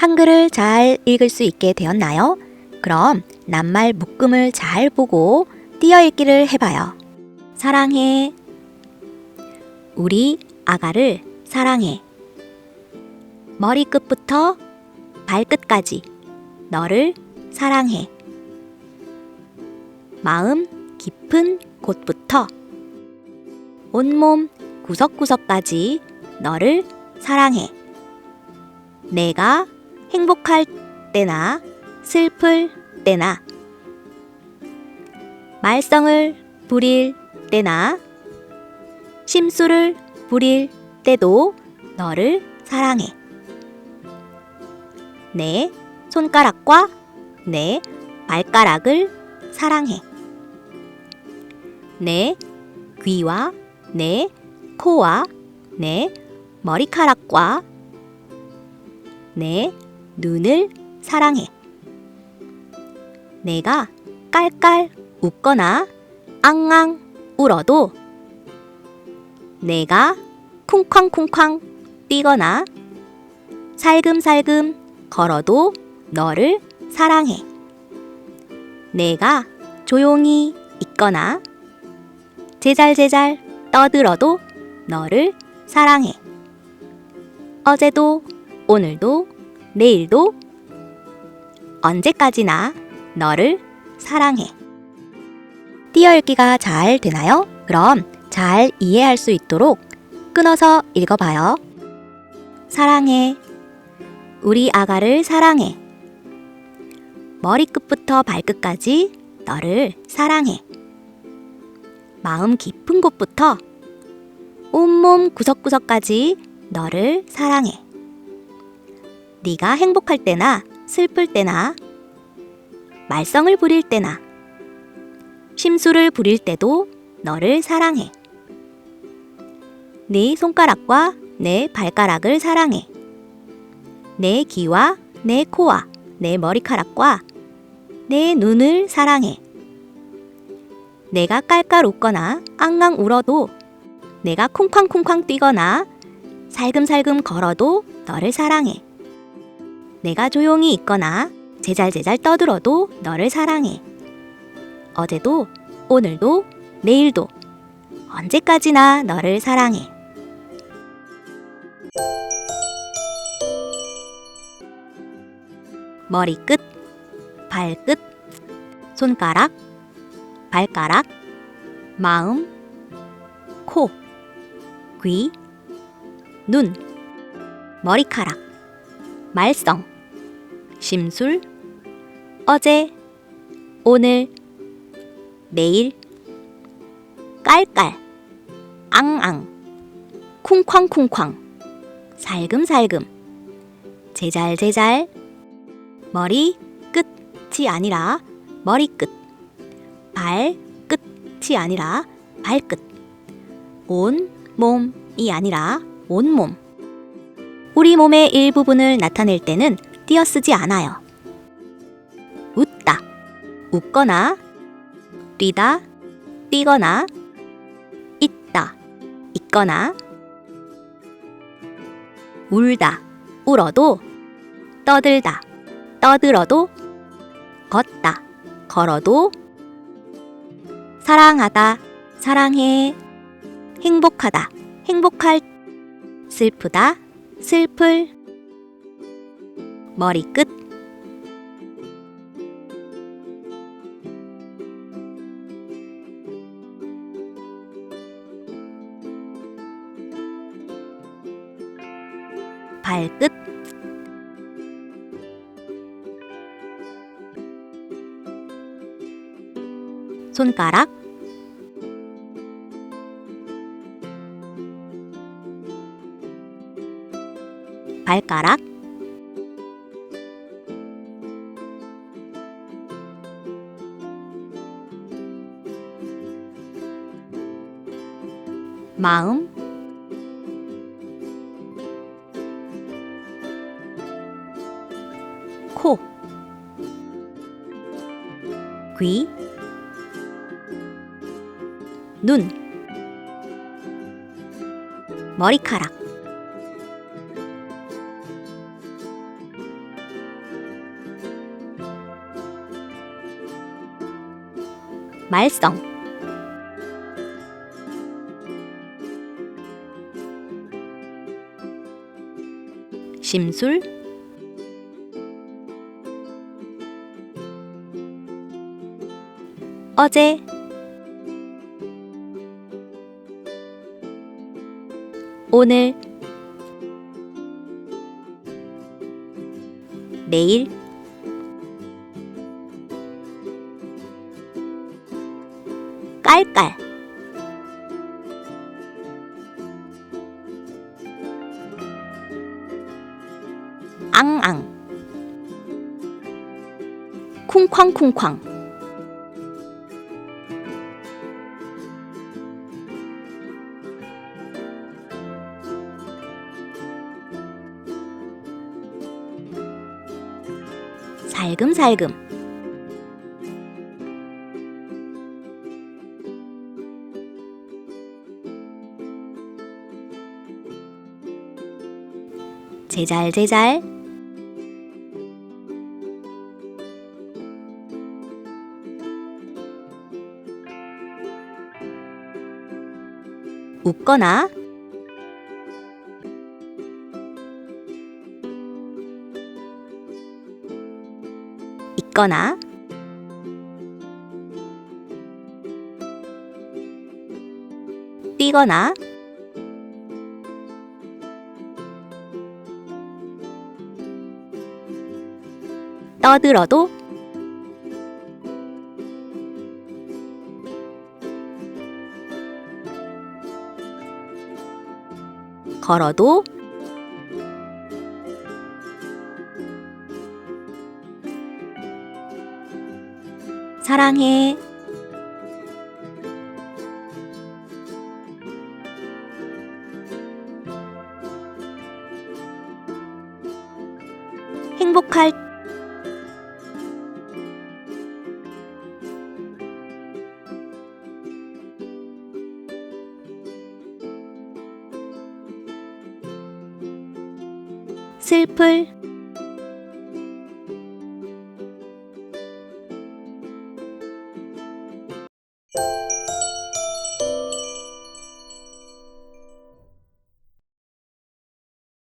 한글을 잘 읽을 수 있게 되었나요? 그럼 낱말 묶음을 잘 보고 띄어 읽기를 해봐요. 사랑해. 우리 아가를 사랑해. 머리끝부터 발끝까지 너를 사랑해. 마음 깊은 곳부터 온몸 구석구석까지 너를 사랑해. 내가 행복할 때나 슬플 때나 말썽을 부릴 때나 심술을 부릴 때도 너를 사랑해. 내 손가락과 내 발가락을 사랑해. 내 귀와 내 코와 내 머리카락과 내 눈을 사랑해. 내가 깔깔 웃거나 앙앙 울어도 내가 쿵쾅쿵쾅 뛰거나 살금살금 걸어도 너를 사랑해. 내가 조용히 있거나 제잘제잘 떠들어도 너를 사랑해. 어제도 오늘도 내일도 언제까지나 너를 사랑해. 띄어읽기가 잘 되나요? 그럼 잘 이해할 수 있도록 끊어서 읽어봐요. 사랑해. 우리 아가를 사랑해. 머리끝부터 발끝까지 너를 사랑해. 마음 깊은 곳부터 온몸 구석구석까지 너를 사랑해. 네가 행복할 때나 슬플 때나 말썽을 부릴 때나 심술을 부릴 때도 너를 사랑해. 네 손가락과 내 발가락을 사랑해. 내 귀와 내 코와 내 머리카락과 내 눈을 사랑해. 내가 깔깔 웃거나 앙앙 울어도 내가 쿵쾅쿵쾅 뛰거나 살금살금 걸어도 너를 사랑해. 내가 조용히 있거나 제잘제잘 떠들어도 너를 사랑해. 어제도 오늘도 내일도 언제까지나 너를 사랑해. 머리끝, 발끝, 손가락, 발가락, 마음, 코, 귀, 눈, 머리카락, 말썽, 심술, 어제, 오늘, 내일, 깔깔, 앙앙, 쿵쾅쿵쾅, 살금살금, 제잘제잘, 머리 끝이 아니라 머리끝, 발 끝이 아니라 발끝, 온 몸이 아니라 온몸. 우리 몸의 일부분을 나타낼 때는 띄어쓰지 않아요. 웃다, 웃거나, 뛰다, 뛰거나, 있다, 있거나, 울다, 울어도, 떠들다, 떠들어도, 걷다, 걸어도, 사랑하다, 사랑해, 행복하다, 행복할, 슬프다, 슬플, 머리끝, 발끝, 손가락, 발가락, 마음, 코, 귀, 눈, 머리카락. 말썽. 심술. 어제. 오늘. 내일. 깔깔 쿵쾅쿵쾅. 살금살금. 제잘제잘 웃거나 있거나 뛰거나 떠들어도 걸어도 사랑해. 행복할 슬플